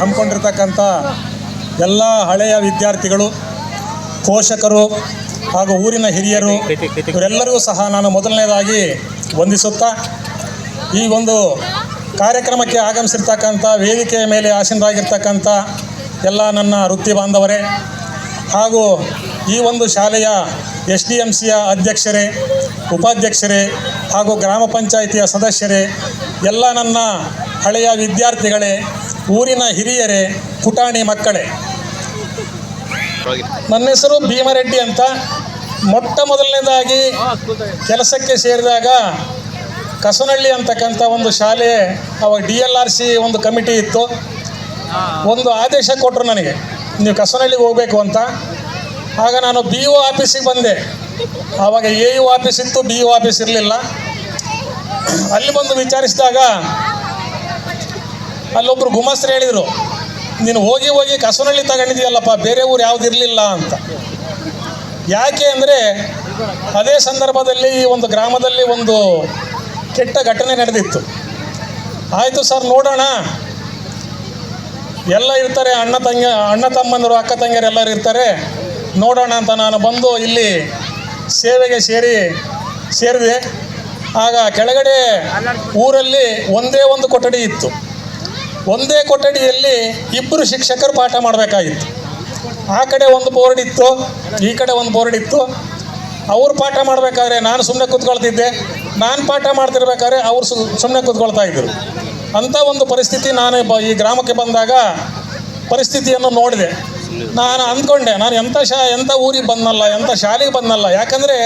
ಹಮ್ಮಿಕೊಂಡಿರ್ತಕ್ಕಂಥ ಎಲ್ಲ ಹಳೆಯ ವಿದ್ಯಾರ್ಥಿಗಳು, ಪೋಷಕರು ಹಾಗೂ ಊರಿನ ಹಿರಿಯರು ಇವರೆಲ್ಲರಿಗೂ ಸಹ ನಾನು ಮೊದಲನೇದಾಗಿ ವಂದಿಸುತ್ತಾ, ಈ ಒಂದು ಕಾರ್ಯಕ್ರಮಕ್ಕೆ ಆಗಮಿಸಿರ್ತಕ್ಕಂಥ, ವೇದಿಕೆಯ ಮೇಲೆ ಆಸೀನರಾಗಿರ್ತಕ್ಕಂಥ ಎಲ್ಲ ನನ್ನ ವೃತ್ತಿ ಬಾಂಧವರೇ ಹಾಗೂ ಈ ಒಂದು ಶಾಲೆಯ ಎಸ್ ಡಿ ಎಂ ಸಿಯ ಅಧ್ಯಕ್ಷರೇ, ಉಪಾಧ್ಯಕ್ಷರೇ ಹಾಗೂ ಗ್ರಾಮ ಪಂಚಾಯಿತಿಯ ಸದಸ್ಯರೇ, ಎಲ್ಲ ನನ್ನ ಹಳೆಯ ವಿದ್ಯಾರ್ಥಿಗಳೇ ಊರಿನ ಹಿರಿಯರೇ, ಪುಟಾಣಿ ಮಕ್ಕಳೇ. ನನ್ನ ಹೆಸರು ಭೀಮರೆಡ್ಡಿ ಅಂತ. ಮೊಟ್ಟ ಮೊದಲನೇದಾಗಿ ಕೆಲಸಕ್ಕೆ ಸೇರಿದಾಗ ಕಸನಹಳ್ಳಿ ಅಂತಕ್ಕಂಥ ಒಂದು ಶಾಲೆ, ಅವಾಗ ಡಿ ಎಲ್ ಆರ್ ಸಿ ಒಂದು ಕಮಿಟಿ ಇತ್ತು. ಒಂದು ಆದೇಶ ಕೊಟ್ಟರು ನನಗೆ, ನೀವು ಕಸನಹಳ್ಳಿಗೆ ಹೋಗಬೇಕು ಅಂತ. ಆಗ ನಾನು ಬಿ ಒ ಆಫೀಸಿಗೆ ಬಂದೆ. ಆವಾಗ ಎ ಯು ಆಫೀಸ್ ಇತ್ತು, ಬಿ ಒ ಆಫೀಸ್ ಇರಲಿಲ್ಲ. ಅಲ್ಲಿ ಬಂದು ವಿಚಾರಿಸಿದಾಗ ಅಲ್ಲೊಬ್ಬರು ಗುಮಾಸ್ತ್ರ ಹೇಳಿದರು, ನೀನು ಹೋಗಿ ಹೋಗಿ ಕಸನಳ್ಳಿ ತಗೊಂಡಿದ್ಯಲ್ಲಪ್ಪ, ಬೇರೆ ಊರು ಯಾವ್ದು ಇರಲಿಲ್ಲ ಅಂತ. ಯಾಕೆ ಅಂದರೆ, ಅದೇ ಸಂದರ್ಭದಲ್ಲಿ ಈ ಒಂದು ಗ್ರಾಮದಲ್ಲಿ ಒಂದು ಕೆಟ್ಟ ಘಟನೆ ನಡೆದಿತ್ತು. ಆಯಿತು ಸರ್, ನೋಡೋಣ. ಎಲ್ಲ ಇರ್ತಾರೆ, ಅಣ್ಣ ತಂಗಿ, ಅಣ್ಣ ತಮ್ಮಂದರು, ಅಕ್ಕ ತಂಗಿಯರು ಎಲ್ಲರೂ ಇರ್ತಾರೆ. ನೋಡೋಣ ಅಂತ ನಾನು ಬಂದು ಇಲ್ಲಿ ಸೇವೆಗೆ ಸೇರಿ, ಸೇರಿದೆ. ಆಗ ಕೆಳಗಡೆ ಊರಲ್ಲಿ ಒಂದೇ ಒಂದು ಕೊಠಡಿ ಇತ್ತು. ಒಂದೇ ಕೊಠಡಿಯಲ್ಲಿ ಇಬ್ಬರು ಶಿಕ್ಷಕರು ಪಾಠ ಮಾಡಬೇಕಾಗಿತ್ತು. ಆ ಕಡೆ ಒಂದು ಬೋರ್ಡ್ ಇತ್ತು, ಈ ಕಡೆ ಒಂದು ಬೋರ್ಡ್ ಇತ್ತು. ಅವ್ರು ಪಾಠ ಮಾಡಬೇಕಾದ್ರೆ ನಾನು ಸುಮ್ಮನೆ ಕೂತ್ಕೊಳ್ತಿದ್ದೆ, ನಾನು ಪಾಠ ಮಾಡ್ತಿರ್ಬೇಕಾದ್ರೆ ಅವರು ಸು ಸುಮ್ಮನೆ ಕೂತ್ಕೊಳ್ತಾ ಇದ್ದರು ಅಂಥ ಒಂದು ಪರಿಸ್ಥಿತಿ ನಾನು ಬ, ಈ ಗ್ರಾಮಕ್ಕೆ ಬಂದಾಗ ಪರಿಸ್ಥಿತಿಯನ್ನು ನೋಡಿದೆ. ನಾನು ಅಂದ್ಕೊಂಡೆ, ನಾನು ಎಂಥ ಶಾ ಎಂಥ ಊರಿಗೆ ಬಂದನಲ್ಲ ಎಂಥ ಶಾಲೆಗೆ ಬಂದನಲ್ಲ, ಯಾಕಂದರೆ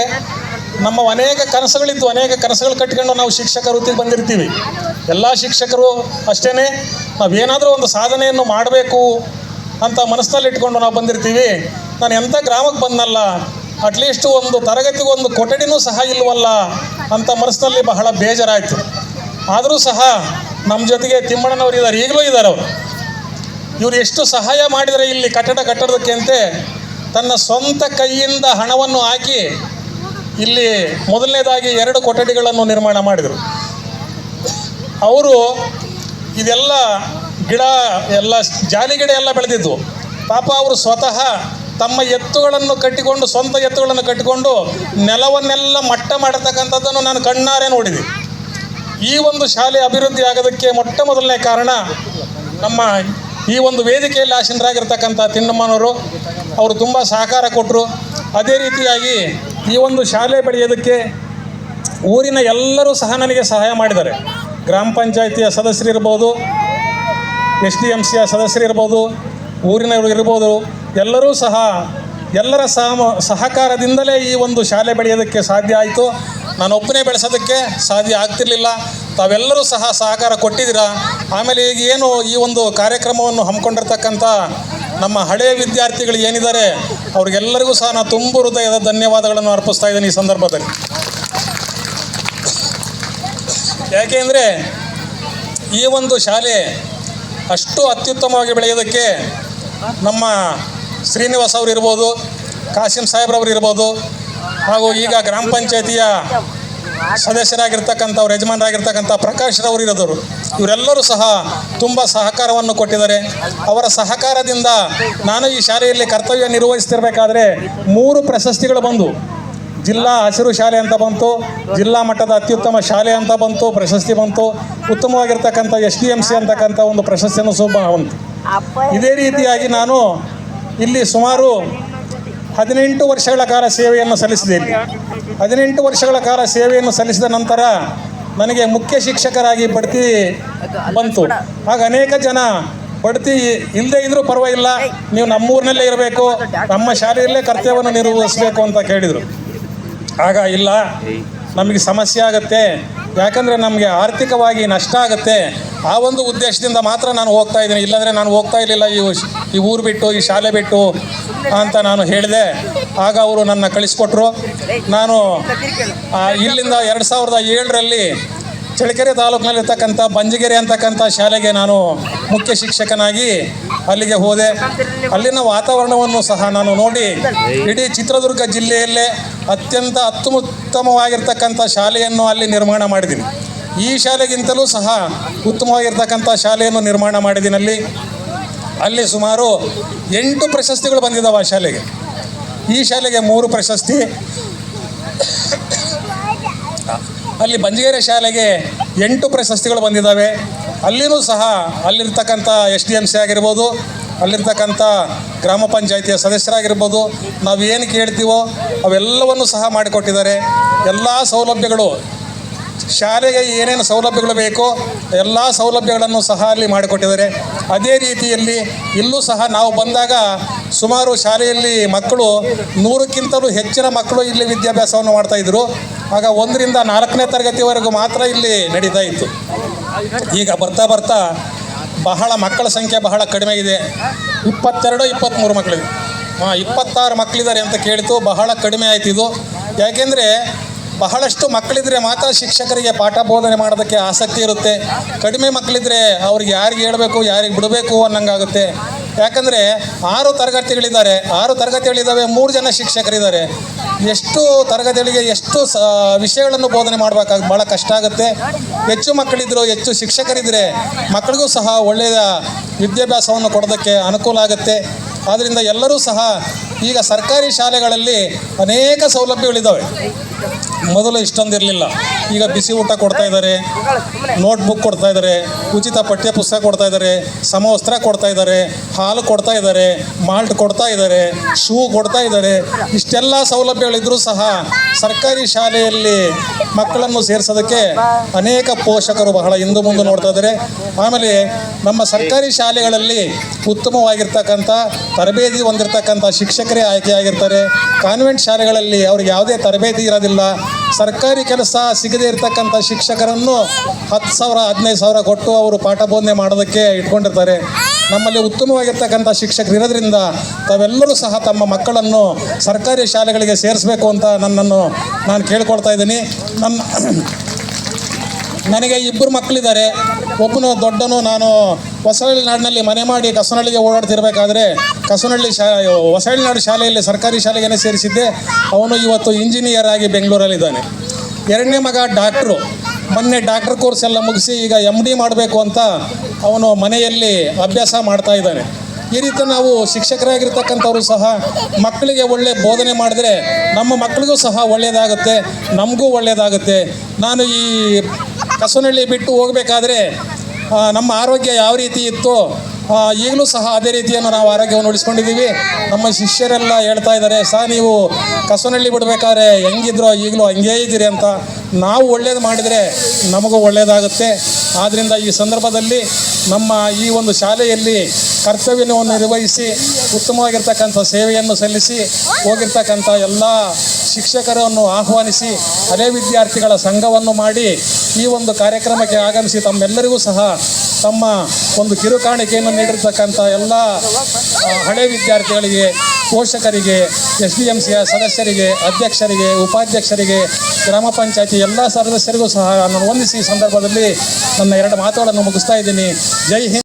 ನಮ್ಮ ಅನೇಕ ಕನಸುಗಳಿದ್ದು ಅನೇಕ ಕನಸುಗಳು ಕಟ್ಕೊಂಡು ನಾವು ಶಿಕ್ಷಕ ವೃತ್ತಿಗೆ ಬಂದಿರ್ತೀವಿ. ಎಲ್ಲ ಶಿಕ್ಷಕರು ಅಷ್ಟೇ ನಾವೇನಾದರೂ ಒಂದು ಸಾಧನೆಯನ್ನು ಮಾಡಬೇಕು ಅಂತ ಮನಸ್ಸಲ್ಲಿಟ್ಕೊಂಡು ನಾವು ಬಂದಿರ್ತೀವಿ. ನಾನು ಎಂಥ ಗ್ರಾಮಕ್ಕೆ ಬಂದನಲ್ಲ ಅಟ್ಲೀಸ್ಟ್ ಒಂದು ತರಗತಿಗೆ ಒಂದು ಕೊಠಡಿನೂ ಸಹ ಇಲ್ಲವಲ್ಲ ಅಂತ ಮನಸ್ಸಿನಲ್ಲಿ ಬಹಳ ಬೇಜಾರಾಯಿತು. ಆದರೂ ಸಹ ನಮ್ಮ ಜೊತೆಗೆ ತಿಮ್ಮಣ್ಣನವರು ಇದ್ದಾರೆ ಈಗಲೂ ಇದ್ದಾರೆ ಅವರು. ಇವರು ಎಷ್ಟು ಸಹಾಯ ಮಾಡಿದರೆ ಇಲ್ಲಿ ಕಟ್ಟಡ ಕಟ್ಟಡಕ್ಕೆ ಅಂತೆ ತನ್ನ ಸ್ವಂತ ಕೈಯಿಂದ ಹಣವನ್ನು ಹಾಕಿ ಇಲ್ಲಿ ಮೊದಲನೇದಾಗಿ ಎರಡು ಕೊಠಡಿಗಳನ್ನು ನಿರ್ಮಾಣ ಮಾಡಿದರು. ಅವರು ಇದೆಲ್ಲ ಗಿಡ ಎಲ್ಲ ಜಾಲಿ ಗಿಡ ಎಲ್ಲ ಬೆಳೆದಿದ್ವು ಪಾಪ ಅವರು ಸ್ವತಃ ತಮ್ಮ ಎತ್ತುಗಳನ್ನು ಕಟ್ಟಿಕೊಂಡು, ಸ್ವಂತ ಎತ್ತುಗಳನ್ನು ಕಟ್ಟಿಕೊಂಡು ನೆಲವನ್ನೆಲ್ಲ ಮಟ್ಟ ಮಾಡತಕ್ಕಂಥದ್ದನ್ನು ನಾನು ಕಣ್ಣಾರೆ ನೋಡಿದೆ. ಈ ಒಂದು ಶಾಲೆ ಅಭಿವೃದ್ಧಿ ಆಗೋದಕ್ಕೆ ಮೊಟ್ಟ ಮೊದಲನೇ ಕಾರಣ ನಮ್ಮ ಈ ಒಂದು ವೇದಿಕೆಯಲ್ಲಿ ಆಸೀನರಾಗಿರ್ತಕ್ಕಂಥ ತಿನ್ನಮ್ಮನವರು ಅವರು ತುಂಬ ಸಹಕಾರ ಕೊಟ್ಟರು. ಅದೇ ರೀತಿಯಾಗಿ ಈ ಒಂದು ಶಾಲೆ ಬೆಳೆಯೋದಕ್ಕೆ ಊರಿನ ಎಲ್ಲರೂ ಸಹ ನನಗೆ ಸಹಾಯ ಮಾಡಿದ್ದಾರೆ. ಗ್ರಾಮ ಪಂಚಾಯಿತಿಯ ಸದಸ್ಯರಿರ್ಬೋದು ಎಸ್ ಡಿ ಎಂ ಸಿಯ ಸದಸ್ಯರಿರ್ಬೋದು ಊರಿನವರು ಇರ್ಬೋದು, ಎಲ್ಲರೂ ಸಹ ಎಲ್ಲರ ಸಹ ಸಹಕಾರದಿಂದಲೇ ಈ ಒಂದು ಶಾಲೆ ಬೆಳೆಯೋದಕ್ಕೆ ಸಾಧ್ಯ ಆಯಿತು. ನಾನು ಒಬ್ಬನೇ ಬೆಳೆಸೋದಕ್ಕೆ ಸಾಧ್ಯ ಆಗ್ತಿರಲಿಲ್ಲ. ತಾವೆಲ್ಲರೂ ಸಹ ಸಹಕಾರ ಕೊಟ್ಟಿದ್ದೀರಾ? ಆಮೇಲೆ ಈಗ ಏನು ಈ ಒಂದು ಕಾರ್ಯಕ್ರಮವನ್ನು ಹಮ್ಮಿಕೊಂಡಿರ್ತಕ್ಕಂಥ ನಮ್ಮ ಹಳೆಯ ವಿದ್ಯಾರ್ಥಿಗಳು ಏನಿದ್ದಾರೆ, ಅವ್ರಿಗೆಲ್ಲರಿಗೂ ಸಹ ನಾನು ತುಂಬ ಹೃದಯದ ಧನ್ಯವಾದಗಳನ್ನು ಅರ್ಪಿಸ್ತಾ ಇದ್ದೀನಿ ಈ ಸಂದರ್ಭದಲ್ಲಿ. ಯಾಕೆಂದರೆ ಈ ಒಂದು ಶಾಲೆ ಅಷ್ಟು ಅತ್ಯುತ್ತಮವಾಗಿ ಬೆಳೆಯೋದಕ್ಕೆ ನಮ್ಮ ಶ್ರೀನಿವಾಸ್ ಅವರು ಇರ್ಬೋದು, ಕಾಸಿಂ ಸಾಹೇಬ್ರವರು ಇರ್ಬೋದು, ಹಾಗೂ ಈಗ ಗ್ರಾಮ ಪಂಚಾಯತಿಯ ಸದಸ್ಯರಾಗಿರ್ತಕ್ಕಂಥವ್ರು, ಯಜಮಾನರಾಗಿರ್ತಕ್ಕಂಥ ಪ್ರಕಾಶ್ ರವರು ಇರೋದವರು. ಇವರೆಲ್ಲರೂ ಸಹ ತುಂಬ ಸಹಕಾರವನ್ನು ಕೊಟ್ಟಿದ್ದಾರೆ. ಅವರ ಸಹಕಾರದಿಂದ ನಾನು ಈ ಶಾಲೆಯಲ್ಲಿ ಕರ್ತವ್ಯ ನಿರ್ವಹಿಸ್ತಿರ್ಬೇಕಾದ್ರೆ ಮೂರು ಪ್ರಶಸ್ತಿಗಳು ಬಂದು ಜಿಲ್ಲಾ ಹಸಿರು ಶಾಲೆ ಅಂತ ಬಂತು ಜಿಲ್ಲಾ ಮಟ್ಟದ ಅತ್ಯುತ್ತಮ ಶಾಲೆ ಅಂತ ಬಂತು ಪ್ರಶಸ್ತಿ ಬಂತು. ಉತ್ತಮವಾಗಿರ್ತಕ್ಕಂಥ ಎಸ್ ಡಿ ಎಂ ಸಿ ಅಂತಕ್ಕಂಥ ಒಂದು ಪ್ರಶಸ್ತಿಯನ್ನು ಸಹ ಬಂತು. ಇದೇ ರೀತಿಯಾಗಿ ನಾನು ಇಲ್ಲಿ ಸುಮಾರು ಹದಿನೆಂಟು ವರ್ಷಗಳ ಕಾಲ ಸೇವೆಯನ್ನು ಸಲ್ಲಿಸಿದೆ ಇಲ್ಲಿ ಹದಿನೆಂಟು ವರ್ಷಗಳ ಕಾಲ ಸೇವೆಯನ್ನು ಸಲ್ಲಿಸಿದ ನಂತರ ನನಗೆ ಮುಖ್ಯ ಶಿಕ್ಷಕರಾಗಿ ಬಡ್ತಿ ಬಂತು. ಆಗ ಅನೇಕ ಜನ ಬಡ್ತಿ ಇಲ್ಲದೆ ಇದ್ರೂ ಪರವಾಗಿಲ್ಲ ನೀವು ನಮ್ಮೂರಿನಲ್ಲೇ ಇರಬೇಕು ನಮ್ಮ ಶಾಲೆಯಲ್ಲೇ ಕರ್ತವ್ಯವನ್ನು ನಿರ್ವಹಿಸಬೇಕು ಅಂತ ಕೇಳಿದರು. ಆಗ ಇಲ್ಲ. ನಮಗೆ ಸಮಸ್ಯೆ ಆಗುತ್ತೆ. ಯಾಕಂದರೆ ನಮಗೆ ಆರ್ಥಿಕವಾಗಿ ನಷ್ಟ ಆಗುತ್ತೆ. ಆ ಒಂದು ಉದ್ದೇಶದಿಂದ ಮಾತ್ರ ನಾನು ಹೋಗ್ತಾ ಇದ್ದೀನಿ. ಇಲ್ಲಾಂದರೆ ನಾನು ಹೋಗ್ತಾ ಇರಲಿಲ್ಲ. ಈ ಈ ಊರು ಬಿಟ್ಟು, ಈ ಶಾಲೆ ಬಿಟ್ಟು ಅಂತ ನಾನು ಹೇಳಿದೆ. ಆಗ ಅವರು ನನ್ನ ಕಳಿಸ್ಕೊಟ್ರು. ನಾನು ಇಲ್ಲಿಂದ ಎರಡು ಸಾವಿರದ ಏಳರಲ್ಲಿ ಚಳ್ಳಕೆರೆ ತಾಲೂಕಿನಲ್ಲಿರ್ತಕ್ಕಂಥ ಬಂಜಗೆರೆ ಅಂತಕ್ಕಂಥ ಶಾಲೆಗೆ ನಾನು ಮುಖ್ಯ ಶಿಕ್ಷಕನಾಗಿ ಅಲ್ಲಿಗೆ ಹೋದೆ. ಅಲ್ಲಿನ ವಾತಾವರಣವನ್ನು ಸಹ ನಾನು ನೋಡಿ, ಇಡೀ ಚಿತ್ರದುರ್ಗ ಜಿಲ್ಲೆಯಲ್ಲೇ ಅತ್ಯಂತ ಅತ್ಯುತ್ತಮವಾಗಿರ್ತಕ್ಕಂಥ ಶಾಲೆಯನ್ನು ಅಲ್ಲಿ ನಿರ್ಮಾಣ ಮಾಡಿದ್ದೀನಿ. ಈ ಶಾಲೆಗಿಂತಲೂ ಸಹ ಉತ್ತಮವಾಗಿರ್ತಕ್ಕಂಥ ಶಾಲೆಯನ್ನು ನಿರ್ಮಾಣ ಮಾಡಿದ್ದೀನಿ ಅಲ್ಲಿ. ಅಲ್ಲಿ ಸುಮಾರು ಎಂಟು ಪ್ರಶಸ್ತಿಗಳು ಬಂದಿದ್ದಾವೆ ಆ ಶಾಲೆಗೆ. ಈ ಶಾಲೆಗೆ ಮೂರು ಪ್ರಶಸ್ತಿ. ಅಲ್ಲಿ ಬಂಜಗೇರಿ ಶಾಲೆಗೆ ಎಂಟು ಪ್ರಶಸ್ತಿಗಳು ಬಂದಿದ್ದಾವೆ. ಅಲ್ಲಿನೂ ಸಹ ಅಲ್ಲಿರ್ತಕ್ಕಂಥ ಎಸ್ ಡಿ ಎಂ ಸಿ ಆಗಿರ್ಬೋದು, ಅಲ್ಲಿರ್ತಕ್ಕಂಥ ಗ್ರಾಮ ಪಂಚಾಯಿತಿಯ ಸದಸ್ಯರಾಗಿರ್ಬೋದು ನಾವು ಏನು ಕೇಳ್ತೀವೋ ಅವೆಲ್ಲವನ್ನು ಸಹ ಮಾಡಿಕೊಟ್ಟಿದ್ದಾರೆ. ಎಲ್ಲ ಸೌಲಭ್ಯಗಳು, ಶಾಲೆಗೆ ಏನೇನು ಸೌಲಭ್ಯಗಳು ಬೇಕೋ ಎಲ್ಲ ಸೌಲಭ್ಯಗಳನ್ನು ಸಹ ಅಲ್ಲಿ ಮಾಡಿಕೊಟ್ಟಿದ್ದಾರೆ. ಅದೇ ರೀತಿಯಲ್ಲಿ ಇಲ್ಲೂ ಸಹ ನಾವು ಬಂದಾಗ ಸುಮಾರು ಶಾಲೆಯಲ್ಲಿ ಮಕ್ಕಳು ನೂರಕ್ಕಿಂತಲೂ ಹೆಚ್ಚಿನ ಮಕ್ಕಳು ಇಲ್ಲಿ ವಿದ್ಯಾಭ್ಯಾಸವನ್ನು ಮಾಡ್ತಾ ಇದ್ರು. ಆಗ ಒಂದರಿಂದ ನಾಲ್ಕನೇ ತರಗತಿವರೆಗೂ ಮಾತ್ರ ಇಲ್ಲಿ ನಡೀತಾ ಇತ್ತು. ಈಗ ಬರ್ತಾ ಬರ್ತಾ ಬಹಳ ಮಕ್ಕಳ ಸಂಖ್ಯೆ ಬಹಳ ಕಡಿಮೆ ಇದೆ. ಇಪ್ಪತ್ತೆರಡು ಇಪ್ಪತ್ತ್ಮೂರು ಮಕ್ಕಳಿದೆ. ಹಾಂ ಇಪ್ಪತ್ತಾರು ಮಕ್ಕಳಿದ್ದಾರೆ ಅಂತ ಕೇಳಿತು ಬಹಳ ಕಡಿಮೆ ಆಯ್ತು ಇದು. ಯಾಕೆಂದರೆ ಬಹಳಷ್ಟು ಮಕ್ಕಳಿದ್ರೆ ಮಾತ್ರ ಶಿಕ್ಷಕರಿಗೆ ಪಾಠ ಬೋಧನೆ ಮಾಡೋದಕ್ಕೆ ಆಸಕ್ತಿ ಇರುತ್ತೆ. ಕಡಿಮೆ ಮಕ್ಕಳಿದ್ರೆ ಅವ್ರಿಗೆ ಯಾರಿಗೆ ಹೇಳಬೇಕು, ಯಾರಿಗೆ ಬಿಡಬೇಕು ಅನ್ನಂಗಾಗುತ್ತೆ. ಯಾಕಂದರೆ ಆರು ತರಗತಿಗಳಿದ್ದಾರೆ. ಆರು ತರಗತಿಗಳಿದ್ದಾವೆ, ಮೂರು ಜನ ಶಿಕ್ಷಕರಿದ್ದಾರೆ. ಎಷ್ಟು ತರಗತಿಗಳಿಗೆ ಎಷ್ಟು ಸ, ವಿಷಯಗಳನ್ನು ಬೋಧನೆ ಮಾಡಬೇಕಾಗ ಭಾಳ ಕಷ್ಟ ಆಗುತ್ತೆ. ಹೆಚ್ಚು ಮಕ್ಕಳಿದ್ರು ಹೆಚ್ಚು ಶಿಕ್ಷಕರಿದ್ದರೆ ಮಕ್ಕಳಿಗೂ ಸಹ ಒಳ್ಳೆಯ ವಿದ್ಯಾಭ್ಯಾಸವನ್ನು ಕೊಡೋದಕ್ಕೆ ಅನುಕೂಲ ಆಗುತ್ತೆ. ಆದ್ದರಿಂದ ಎಲ್ಲರೂ ಸಹ ಈಗ ಸರ್ಕಾರಿ ಶಾಲೆಗಳಲ್ಲಿ ಅನೇಕ ಸೌಲಭ್ಯಗಳಿದ್ದಾವೆ. ಮೊದಲು ಇಷ್ಟೊಂದಿರಲಿಲ್ಲ. ಈಗ ಬಿಸಿ ಊಟ ಕೊಡ್ತಾ ಇದ್ದಾರೆ. ನೋಟ್ಬುಕ್ ಕೊಡ್ತಾ ಇದ್ದಾರೆ. ಉಚಿತ ಪಠ್ಯ ಪುಸ್ತಕ ಕೊಡ್ತಾ ಇದ್ದಾರೆ. ಸಮವಸ್ತ್ರ ಕೊಡ್ತಾ ಇದ್ದಾರೆ. ಹಾಲು ಕೊಡ್ತಾ ಇದ್ದಾರೆ. ಮಾಲ್ಟ್ ಕೊಡ್ತಾ ಇದ್ದಾರೆ. ಶೂ ಕೊಡ್ತಾ ಇದ್ದಾರೆ. ಇಷ್ಟೆಲ್ಲ ಸೌಲಭ್ಯಗಳಿದ್ರೂ ಸಹ ಸರ್ಕಾರಿ ಶಾಲೆಯಲ್ಲಿ ಮಕ್ಕಳನ್ನು ಸೇರಿಸೋದಕ್ಕೆ ಅನೇಕ ಪೋಷಕರು ಬಹಳ ಹಿಂದೆ ಮುಂದೆ ನೋಡ್ತಾ ಇದ್ದಾರೆ. ಆಮೇಲೆ ನಮ್ಮ ಸರ್ಕಾರಿ ಶಾಲೆಗಳಲ್ಲಿ ಉತ್ತಮವಾಗಿರ್ತಕ್ಕಂಥ ತರಬೇತಿ ಹೊಂದಿರತಕ್ಕಂಥ ಶಿಕ್ಷಕರೇ ಆಯ್ಕೆಯಾಗಿರ್ತಾರೆ. ಕಾನ್ವೆಂಟ್ ಶಾಲೆಗಳಲ್ಲಿ ಅವ್ರಿಗೆ ಯಾವುದೇ ತರಬೇತಿ ಇರೋದಿಲ್ಲ. ಸರ್ಕಾರಿ ಕೆಲಸ ಸಿಗದೇ ಇರತಕ್ಕಂಥ ಶಿಕ್ಷಕರನ್ನು ಹತ್ತು ಸಾವಿರ, ಹದಿನೈದು ಸಾವಿರ ಕೊಟ್ಟು ಅವರು ಪಾಠ ಬೋಧನೆ ಮಾಡೋದಕ್ಕೆ ಇಟ್ಕೊಂಡಿರ್ತಾರೆ. ನಮ್ಮಲ್ಲಿ ಉತ್ತಮವಾಗಿರ್ತಕ್ಕಂಥ ಶಿಕ್ಷಕರು ಇರೋದ್ರಿಂದ ತಾವೆಲ್ಲರೂ ಸಹ ತಮ್ಮ ಮಕ್ಕಳನ್ನು ಸರ್ಕಾರಿ ಶಾಲೆಗಳಿಗೆ ಸೇರಿಸಬೇಕು ಅಂತ ನನ್ನನ್ನು ನಾನು ಕೇಳ್ಕೊಳ್ತಾ ಇದ್ದೀನಿ. ನನ್ನ ನನಗೆ ಇಬ್ಬರು ಮಕ್ಕಳಿದ್ದಾರೆ. ಒಬ್ಬನು ದೊಡ್ಡನು, ನಾನು ಹೊಸಹಳ್ಳಿ ನಾಡಿನಲ್ಲಿ ಮನೆ ಮಾಡಿ ಕಸನಹಳ್ಳಿಗೆ ಓಡಾಡ್ತಿರ್ಬೇಕಾದ್ರೆ ಕಸನಹಳ್ಳಿ ಶಾ, ಹೊಸಳ್ನಾಡು ಶಾಲೆಯಲ್ಲಿ ಸರ್ಕಾರಿ ಶಾಲೆಗೇನೆ ಸೇರಿಸಿದ್ದೆ. ಅವನು ಇವತ್ತು ಇಂಜಿನಿಯರ್ ಆಗಿ ಬೆಂಗಳೂರಲ್ಲಿದ್ದಾನೆ. ಎರಡನೇ ಮಗ ಡಾಕ್ಟ್ರು. ಮೊನ್ನೆ ಡಾಕ್ಟರ್ ಕೋರ್ಸ್ ಎಲ್ಲ ಮುಗಿಸಿ ಈಗ ಎಂ ಡಿ ಮಾಡಬೇಕು ಅಂತ ಅವನು ಮನೆಯಲ್ಲಿ ಅಭ್ಯಾಸ ಮಾಡ್ತಾ ಇದ್ದಾನೆ. ಈ ರೀತಿ ನಾವು ಶಿಕ್ಷಕರಾಗಿರ್ತಕ್ಕಂಥವ್ರು ಸಹ ಮಕ್ಕಳಿಗೆ ಒಳ್ಳೆ ಬೋಧನೆ ಮಾಡಿದ್ರೆ ನಮ್ಮ ಮಕ್ಕಳಿಗೂ ಸಹ ಒಳ್ಳೆಯದಾಗುತ್ತೆ, ನಮಗೂ ಒಳ್ಳೆಯದಾಗುತ್ತೆ. ನಾನು ಈ ಕಸನಹಳ್ಳಿ ಬಿಟ್ಟು ಹೋಗಬೇಕಾದ್ರೆ ನಮ್ಮ ಆರೋಗ್ಯ ಯಾವ ರೀತಿ ಇತ್ತು ಈಗಲೂ ಸಹ ಅದೇ ರೀತಿಯನ್ನು ನಾವು ಆರೋಗ್ಯವನ್ನು ಉಳಿಸ್ಕೊಂಡಿದ್ದೀವಿ. ನಮ್ಮ ಶಿಷ್ಯರೆಲ್ಲ ಹೇಳ್ತಾ ಇದ್ದಾರೆ ಸಹ ನೀವು ಕಸನಳ್ಳಿ ಬಿಡಬೇಕಾದ್ರೆ ಹೆಂಗಿದ್ರೋ ಈಗಲೂ ಹಂಗೇ ಇದ್ದೀರಿ ಅಂತ. ನಾವು ಒಳ್ಳೇದು ಮಾಡಿದರೆ ನಮಗೂ ಒಳ್ಳೆಯದಾಗುತ್ತೆ ಆದ್ದರಿಂದ ಈ ಸಂದರ್ಭದಲ್ಲಿ ನಮ್ಮ ಈ ಒಂದು ಶಾಲೆಯಲ್ಲಿ ಕರ್ತವ್ಯವನ್ನು ನಿರ್ವಹಿಸಿ, ಉತ್ತಮವಾಗಿರ್ತಕ್ಕಂಥ ಸೇವೆಯನ್ನು ಸಲ್ಲಿಸಿ, ಹೋಗಿರ್ತಕ್ಕಂಥ ಎಲ್ಲ ಶಿಕ್ಷಕರನ್ನು ಆಹ್ವಾನಿಸಿ ಹಳೆ ವಿದ್ಯಾರ್ಥಿಗಳ ಸಂಘವನ್ನು ಮಾಡಿ ಈ ಒಂದು ಕಾರ್ಯಕ್ರಮಕ್ಕೆ ಆಗಮಿಸಿ ತಮ್ಮೆಲ್ಲರಿಗೂ ಸಹ ತಮ್ಮ ಒಂದು ಕಿರುಕಾಣಿಕೆಯನ್ನು ನೀಡಿರ್ತಕ್ಕಂಥ ಎಲ್ಲ ಹಳೆ ವಿದ್ಯಾರ್ಥಿಗಳಿಗೆ, ಪೋಷಕರಿಗೆ, ಎಸ್ ಡಿ ಎಂ ಸಿಯ ಸದಸ್ಯರಿಗೆ, ಅಧ್ಯಕ್ಷರಿಗೆ, ಉಪಾಧ್ಯಕ್ಷರಿಗೆ, ಗ್ರಾಮ ಪಂಚಾಯತಿ ಎಲ್ಲ ಸದಸ್ಯರಿಗೂ ಸಹ ನಾನು ವಂದಿಸಿ ಸಂದರ್ಭದಲ್ಲಿ ನನ್ನ ಎರಡು ಮಾತುಗಳನ್ನು ಮುಗಿಸ್ತಾ ಇದ್ದೀನಿ. ಜೈ ಹಿಂದ್.